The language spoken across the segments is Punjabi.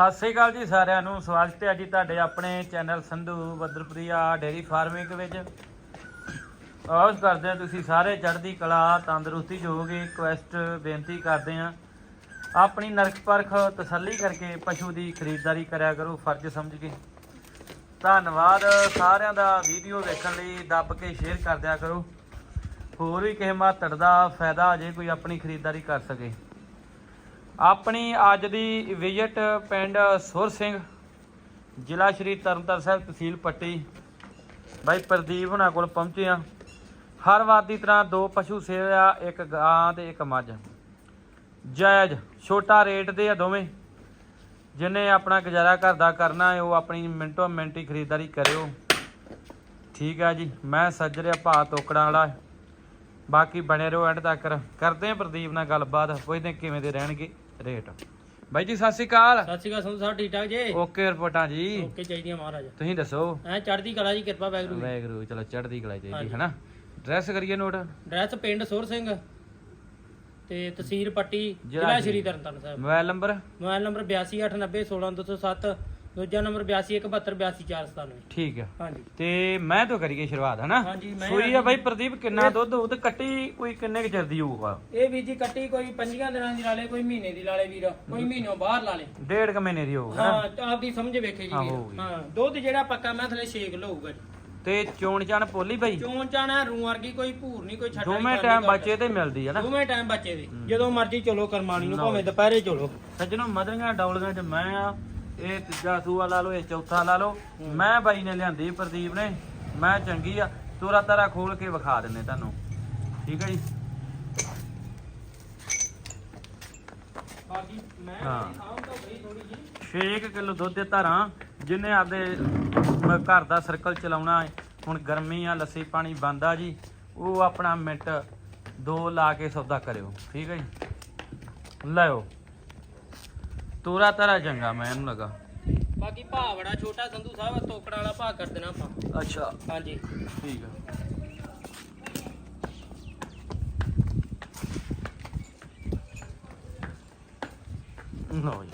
ਸਤਿ ਸ੍ਰੀ ਅਕਾਲ ਜੀ ਸਾਰਿਆਂ ਨੂੰ। ਸਵਾਗਤ ਹੈ ਜੀ ਤੁਹਾਡੇ ਆਪਣੇ ਚੈਨਲ ਸੰਧੂ ਬੱਦਰਪ੍ਰਿਆ ਡੇਰੀ ਫਾਰਮਿੰਗ ਵਿੱਚ। ਆਸ ਕਰਦੇ ਹਾਂ ਤੁਸੀਂ ਸਾਰੇ ਚੜ੍ਹਦੀ ਕਲਾ, ਤੰਦਰੁਸਤੀ ਜੋਗੇ ਕੁਐਸਟ ਬੇਨਤੀ ਕਰਦੇ ਹਾਂ। ਆਪਣੀ ਨਰਕ ਪਰਖ ਤਸੱਲੀ ਕਰਕੇ ਪਸ਼ੂ ਦੀ ਖਰੀਦਦਾਰੀ ਕਰਿਆ ਕਰੋ, ਫਰਜ਼ ਸਮਝ ਕੇ। ਧੰਨਵਾਦ ਸਾਰਿਆਂ ਦਾ ਵੀਡੀਓ ਵੇਖਣ ਲਈ, ਦੱਬ ਕੇ ਸ਼ੇਅਰ ਕਰ ਦਿਆ ਕਰੋ। ਹੋਰ ਵੀ ਕਿਸੇ ਮਾਤੜ ਦਾ ਫਾਇਦਾ ਜੇ ਕੋਈ ਆਪਣੀ ਖਰੀਦਦਾਰੀ ਕਰ ਸਕੇ। ਆਪਣੀ ਅੱਜ ਦੀ ਵਿਜ਼ਿਟ ਪਿੰਡ ਸੁਰ ਸਿੰਘ, ਜ਼ਿਲ੍ਹਾ ਸ਼੍ਰੀ ਤਰਨਤਾਰਨ ਸਾਹਿਬ ਤਹਿਸੀਲ ਪੱਟੀ। ਬਾਈ ਪ੍ਰਦੀਪ ਹੁਣਾਂ ਕੋਲ ਪਹੁੰਚੇ ਆ ਹਰ ਵਾਰ ਦੀ ਤਰ੍ਹਾਂ ਦੋ ਪਸ਼ੂ ਸੇਵਾ ਇੱਕ ਗਾਂ ਤੇ ਇੱਕ ਮੱਝ। ਜਾਇਜ਼ ਛੋਟਾ ਰੇਟ ਦੇ ਆ ਦੋਵੇਂ। ਜਿਹਨੇ ਆਪਣਾ ਗੁਜ਼ਾਰਾ ਘਰ ਦਾ ਕਰਨਾ ਹੈ, ਉਹ ਆਪਣੀ ਮਿੰਟੋ ਮਿੰਟੀ ਖਰੀਦਦਾਰੀ ਕਰਿਓ। ਠੀਕ ਹੈ ਜੀ, ਮੈਂ ਸੱਜਰਿਆ ਭਾ ਤੋਕੜਾਂ ਵਾਲਾ। ਬਾਕੀ ਬਣੇ ਰਹੋ ਐਂਡ ਤੱਕ। ਕਰਦੇ ਆ ਪ੍ਰਦੀਪ ਨਾਲ ਗੱਲਬਾਤ। ਪੁੱਛਦੇ ਕਿਵੇਂ ਦੇ ਰਹਿਣਗੇ। ਰੇਟ। ਬਾਈ ਜੀ ਸਤਿ ਸ਼੍ਰੀ ਅਕਾਲ। ਸਤਿ ਸ਼੍ਰੀ ਅਕਾਲ ਸੰਧੂ ਸਾਹਿਬ ਠੀਕ ਠਾਕ ਜੇ? ਓਕੇ ਰਿਪੋਰਟਾਂ ਜੀ। ਓਕੇ ਚਾਹੀਦੀਆਂ ਮਹਾਰਾਜ। ਤੁਸੀਂ ਦੱਸੋ। ਐ ਚੜ੍ਹਦੀ ਕਲਾ ਜੀ ਕਿਰਪਾ ਵੈਗਰੂ। ਵੈਗਰੂ ਚਲੋ ਚੜ੍ਹਦੀ ਕਲਾ ਚਾਹੀਦੀ। ਹਨਾ? ਡਰੈਸ ਕਰੀਏ ਨੋਟ? ਐਡਰੈਸ ਪਿੰਡ ਸੁਰ ਸਿੰਘ ਤੇ ਤਹਿਸੀਲ ਪੱਟੀ ਜ਼ਿਲ੍ਹਾ Shri Tarn Taran Sahib. Mobile number? Mobile number 8289016207 ਦੂਜਾ ਨੰਬਰ 8214242797 ਠੀਕ ਆ। ਹਾਂਜੀ। ਤੇ ਮੈਂ ਤੋਂ ਕਰੀਏ ਸ਼ੁਰੂਆਤ ਹਨਾ? ਹਾਂਜੀ, ਮੈਂ ਸੂਈ ਆ। ਬਾਈ ਪ੍ਰਦੀਪ ਕਿੰਨਾ ਦੁੱਧ? ਉਹ ਤੇ ਕੱਟੀ ਕੋਈ ਕਿੰਨੇ ਕੁ ਚਿਰ ਦੀ ਹੋਊਗਾ ਇਹ ਵੀ ਜੀ ਕੱਟੀ ਕੋਈ 5 ਦਿਨਾਂ ਦੀ ਲਾਲੇ ਕੋਈ ਮਹੀਨੇ ਦੀ ਲਾਲੇ ਵੀਰ। ਕੋਈ ਮਹੀਨੋਂ ਬਾਹਰ ਲਾਲੇ ਡੇਢ ਕੁ ਮਹੀਨੇ ਦੀ ਹੋਊਗਾ ਹਾਂ ਆਪਦੀ ਸਮਝ ਵੇਖੇ ਜੀ ਹਾਂ, ਵੀਰ। ਹੋਊਗੀ। ਹਾਂ ਦੁੱਧ ਜਿਹੜਾ ਪੱਕਾ ਮੈਂ ਥਲੇ 6 ਕਿਲੋ ਹੋਊਗਾ ਜੀ। ਤੇ ਚੋਣ ਚਾਣ ਪੋਲੀ ਬਾਈ? ਚੋਣ ਚਾਣਾ ਰੂ ਵਰਗੀ ਕੋਈ ਭੂਰ ਨਹੀਂ ਕੋਈ ਛੱਡਾ ਦੋਵੇਂ ਟਾਈਮ ਬੱਚੇ ਤੇ ਮਿਲਦੀ ਹੈ ਨਾ। ਦੋਵੇਂ ਟਾਈਮ ਬੱਚੇ ਦੇ। ਜਦੋਂ ਮਰਜ਼ੀ ਚਲੋ ਕਰਮਾਣੀ ਨੂੰ ਭਾਵੇਂ ਦੁਪਹਿਰੇ ਚਲੋ। ਸੱਜਣੋ ਮਦਰੀਆਂ ਡੌਲੀਆਂ ਚ ਮੈਂ ਆ ਇਹ ਤੀਜਾ ਸੂਆ ਲਾ ਲਓ ਇਹ ਚੌਥਾ ਲਾ ਲਓ। ਮੈਂ ਬਾਈ ਨੇ ਲਿਆਂਦੀ ਪ੍ਰਦੀਪ ਨੇ। ਮੈਂ ਚੰਗੀ ਆ। ਤੋਰਾ ਤਾਰਾ ਖੋਲ ਕੇ ਵਿਖਾ ਦਿੰਨੇ ਤੁਹਾਨੂੰ। ਠੀਕ ਹੈ ਜੀ? ਬਾਕੀ ਮੈਂ ਹਾਂ। ਖਾਉਂ ਤਾਂ ਬਈ ਥੋੜੀ ਜੀ 6 ਕਿਲੋ ਦੁੱਧ ਦੇ ਧਾਰਾਂ ਜਿੰਨੇ ਆਪਦੇ ਘਰ ਦਾ ਸਰਕਲ ਚਲਾਉਣਾ ਹੈ। ਹੁਣ ਗਰਮੀ ਆ ਲੱਸੀ ਪਾਣੀ ਬੰਦ ਜੀ। ਉਹ ਆਪਣਾ ਮਿੰਟ ਦੋ ਲਾ ਕੇ ਸੌਦਾ ਕਰਿਓ। ਠੀਕ ਹੈ ਜੀ? ਲਿਓ ਤੋਰਾ ਤਾਰਾ ਚੰਗਾ ਮੈਂ ਇਹਨੂੰ ਲਗਾ। ਬਾਕੀ ਭਾਅ ਬੜਾ ਛੋਟਾ ਸੰਧੂ ਸਾਹਿਬ ਤੋਕੜ ਵਾਲਾ ਭਾਅ ਕਰ ਦੇਣਾ ਆਪਾਂ। ਅੱਛਾ। ਹਾਂਜੀ। ਠੀਕ ਆ। ਜੀ।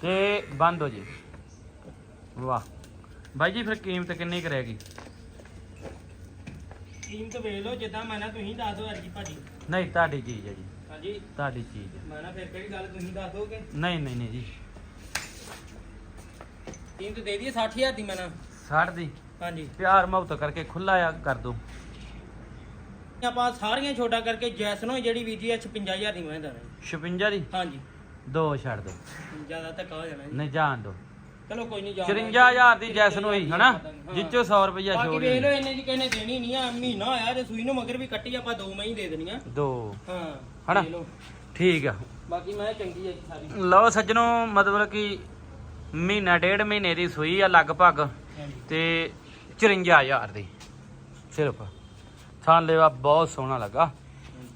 ਤੇ ਬੰਦ ਹੋ ਜੀ। ਵਾਹ। ਬਾਈ ਜੀ ਫਿਰ ਕੀਮਤ ਕਿੰਨੀ ਕਰੇਗੀ ਕੀਮਤ ਵੇਖ ਲਓ ਜਿੱਦਾਂ ਮੈਂ ਨਾ ਤੁਸੀਂ ਦੱਸ ਦਿਓ ਅਰਜੀ ਭਾਜੀ। ਨਹੀਂ ਤੁਹਾਡੀ ਚੀਜ਼ ਹੈ ਜੀ। ਹਾਂਜੀ। ਤੁਹਾਡੀ ਚੀਜ਼ ਹੈ। ਮੈਂ ਨਾ ਫਿਰ ਕਿਹੜੀ ਗੱਲ ਤੁਸੀਂ ਦੱਸ ਦੋਗੇ? ਨਹੀਂ ਨਹੀਂ ਨਹੀਂ ਜੀ। ਕੀਮਤ ਦੇ ਦਈਏ 60000 ਦੀ ਮੈਂ ਨਾ। 60 ਦੀ? ਹਾਂਜੀ। ਪਿਆਰ ਮੁਹੱਬਤ ਕਰਕੇ ਖੁੱਲਾ ਆ ਕਰ ਦੋ। ਆਪਾਂ ਸਾਰੀਆਂ ਛੋਟਾ ਕਰਕੇ ਜੈਸਨੋ ਜਿਹੜੀ ਵੀਰ ਜੀ 56000 ਦੀ ਮੈਂ ਦੇਣਾ 56 ਦੀ? ਹਾਂਜੀ। ਦੋ ਛੱਡ ਦੋ। ਜ਼ਿਆਦਾ ਧੱਕਾ ਹੋ ਜਾਣਾ ਜੀ। ਨਹੀਂ ਜਾਣ ਦੋ। ਚਲੋ ਕੋਈ ਨਹੀਂ ਜਾ 54000 ਦੀ ਜੈਸਨ ਹੋਈ ਹਨਾ? ਜਿੱਚੋ 100 ਰੁਪਇਆ ਬਾਕੀ ਛੋੜ ਵੇਖ ਲਓ ਇਹਨੇ ਜੀ ਕਹਿੰਦੇ ਦੇਣੀ ਨਹੀਂ ਆ ਮਹੀਨਾ ਹੋਇਆ ਤੇ ਸੂਈ ਨੂੰ ਮਗਰ ਵੀ ਕੱਟੀ ਆਪਾਂ ਦੋ ਮੈਂ ਹੀ ਦੇ ਦੇਣੀਆਂ। ਦੋ। ਹਾਂ ਹਨਾ? ਵੇਖ ਲਓ। ਠੀਕ ਆ। ਬਾਕੀ ਮੈਂ ਚੰਗੀ ਹੈ ਜੀ ਸਾਰੀ। ਲਓ ਸੱਜਣੋ ਮਤਲਬ ਕਿ ਮਹੀਨਾ ਡੇਢ ਮਹੀਨੇ ਦੀ ਸੂਈ ਆ ਲਗਭਗ ਹਾਂਜੀ। ਤੇ 54000 ਦੀ। ਸਿਰਫ। ਥਾਂ ਲੈਵਾ ਬਹੁਤ ਸੋਹਣਾ ਲੱਗਾ।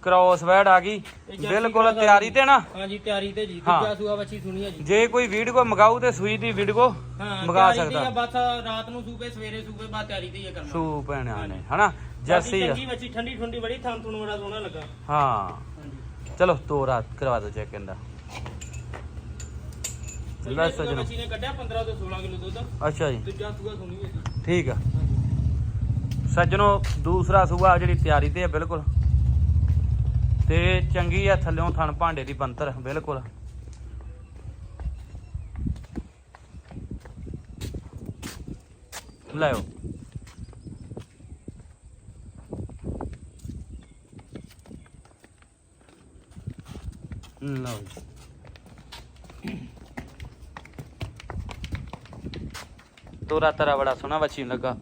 ਕ੍ਰੋਸ ਵੈਡ ਆ ਗਈ। ਬਿਲਕੁਲ ਆ ਤਿਆਰੀ ਤੇ ਨਾ? ਹਾਂਜੀ ਤਿਆਰੀ ਤੇ ਜੀ। ਹਾਂ। ਦੂਜਾ ਸੂਆ ਬੱਚੀ ਸੁਣੀ ਹੈ ਜੀ। ਜੇ ਕੋਈ ਵੀਡੀਓ ਮਗਾਊ ਤੇ ਸੂਈ ਦੀ ਵੀਡੀਓ ਹਾਂ ਮੰਗਾ ਤਿਆਰੀ ਤੇ ਹੀ ਆ, ਸਕਦਾ ਬਸ ਰਾਤ ਨੂੰ ਸੂਪੇ ਸਵੇਰੇ ਸੂਪੇ ਬਾਅਦ ਤਿਆਰੀ ਤੇ ਹੀ ਆ ਕਰਨਾ। ਸੂ ਭੈਣਾਂ ਨੇ ਹਾਂਜੀ। ਹਨਾ? ਬਾਕੀ ਜੱਸੀ ਆ। ਚੰਗੀ ਬੱਚੀ ਠੰਡੀ ਠੰਡੀ ਬੜੀ ਥਾਂ ਤੁਹਾਨੂੰ ਬੜਾ ਸੋਹਣਾ ਲੱਗਾ। ਹਾਂ। ਹਾਂਜੀ। ਚਲੋ ਤੋਰਾ ਕਰਵਾ ਦਿਓ ਚੈੱਕ ਇਹਦਾ ਲੈ ਲੈ ਸੱਜਣੋ ਬੱਚੀ ਨੇ ਕੱਢਿਆ 15 ਤੋਂ 16 ਕਿਲੋ ਦੁੱਧ। ਅੱਛਾ ਜੀ। ਦੂਜਾ ਸੂਆ ਸੁਣੀ ਹੈ ਜੀ। ਠੀਕ ਆ। ਸੱਜਣੋ ਦੂਸਰਾ ਸੂਆ ਜਿਹੜੀ ਤਿਆਰੀ ਤੇ ਆ ਬਿਲਕੁਲ। ਤੇ ਚੰਗੀ ਆ ਥੱਲਿਓਂ ਥਣ ਭਾਂਡੇ ਦੀ ਬੰਤਰ ਬਿਲਕੁਲ। ਲੈਓ ਲਓ ਤੋਰਾ ਤਰਾ ਬੜਾ ਸੋਹਣਾ ਬੱਚੀ ਲੱਗਾ।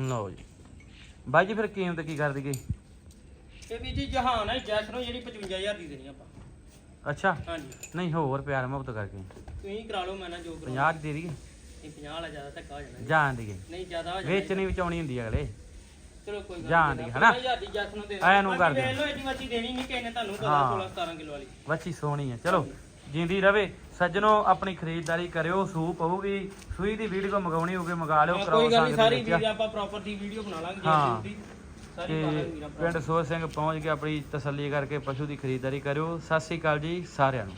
ਲਓ ਜੀ। ਬਾਈ ਜੀ ਫਿਰ ਕੀਮਤ ਕੀ ਕਰ ਦਈਏ? ਇਹ ਵੀ ਜੀ ਜਹਾਨ ਹੈ ਜੈਸਨੋ ਜਿਹੜੀ 55000 ਦੀ ਦੇਣੀ ਆਪਾਂ। ਅੱਛਾ। ਹਾਂਜੀ। ਨਹੀਂ ਹੋਰ ਪਿਆਰ ਮੁਹੱਬਤ ਕਰਕੇ। ਤੁਸੀਂ ਕਰਾ ਲਓ ਮੈਂ ਨਾ ਜੋ ਕਰਾਉਣਾ। 50 ਦੀ ਦੇ ਦਈਏ? ਇਹ 50 ਵਾਲਾ ਜ਼ਿਆਦਾ ਧੱਕਾ ਹੋ ਜਾਣਾ। ਜਾਣ ਦੀਏ ਨਹੀਂ ਜ਼ਿਆਦਾ ਹੋ ਜਾਣਾ। ਵੇਚਣੀ ਵਿਚਾਉਣੀ ਹੁੰਦੀ ਅਗਲੇ। ਚਲੋ ਕੋਈ ਗੱਲ ਜਾਣ ਦੀ, ਹਨਾ? ਹਜ਼ਾਰ ਦੀ ਜੈਸਨੋ ਦੇ ਐਂ ਨੂੰ ਕਰ। ਵੇਖ ਲਓ ਇਹਦੀ ਬੱਚੀ ਦੇਣੀ ਨਹੀਂ ਕਿਸੇ ਨੇ ਤੁਹਾਨੂੰ ਹਾਂ। 16 17 ਕਿਲੋ ਵਾਲੀ। ਬੱਚੀ ਸੋਹਣੀ ਆ ਚਲੋ। ਜਿੰਦੀ ਰਵੇ ਸੱਜਣੋ ਆਪਣੀ ਖਰੀਦਦਾਰੀ ਕਰਿਓ ਸੂ ਪਊਗੀ ਸੂਈ ਦੀ ਵੀਡੀਓ ਮੰਗਾਉਣੀ ਹੋਵੇ ਮੰਗਾ ਲਿਓ ਕਰਾਓ ਕੋਈ ਗੱਲ ਨਹੀਂ ਸੰਗ ਦੇ ਸਾਰੀ। ਵੀਰ ਆਪਾਂ ਪ੍ਰੋਪਰ ਦੀ ਵੀਡੀਓ ਬਣਾ ਲਾਂਗੇ ਹਾਂ। ਜੇ ਸਾਰੀ ਪਿੰਡ ਸੋਹ ਸਿੰਘ ਪਹੁੰਚ ਕੇ ਆਪਣੀ ਤਸੱਲੀ ਕਰਕੇ ਪਸ਼ੂ ਦੀ ਖਰੀਦਦਾਰੀ ਕਰਿਓ ਸਤਿ ਸ੍ਰੀ ਅਕਾਲ ਜੀ ਸਾਰਿਆਂ ਨੂੰ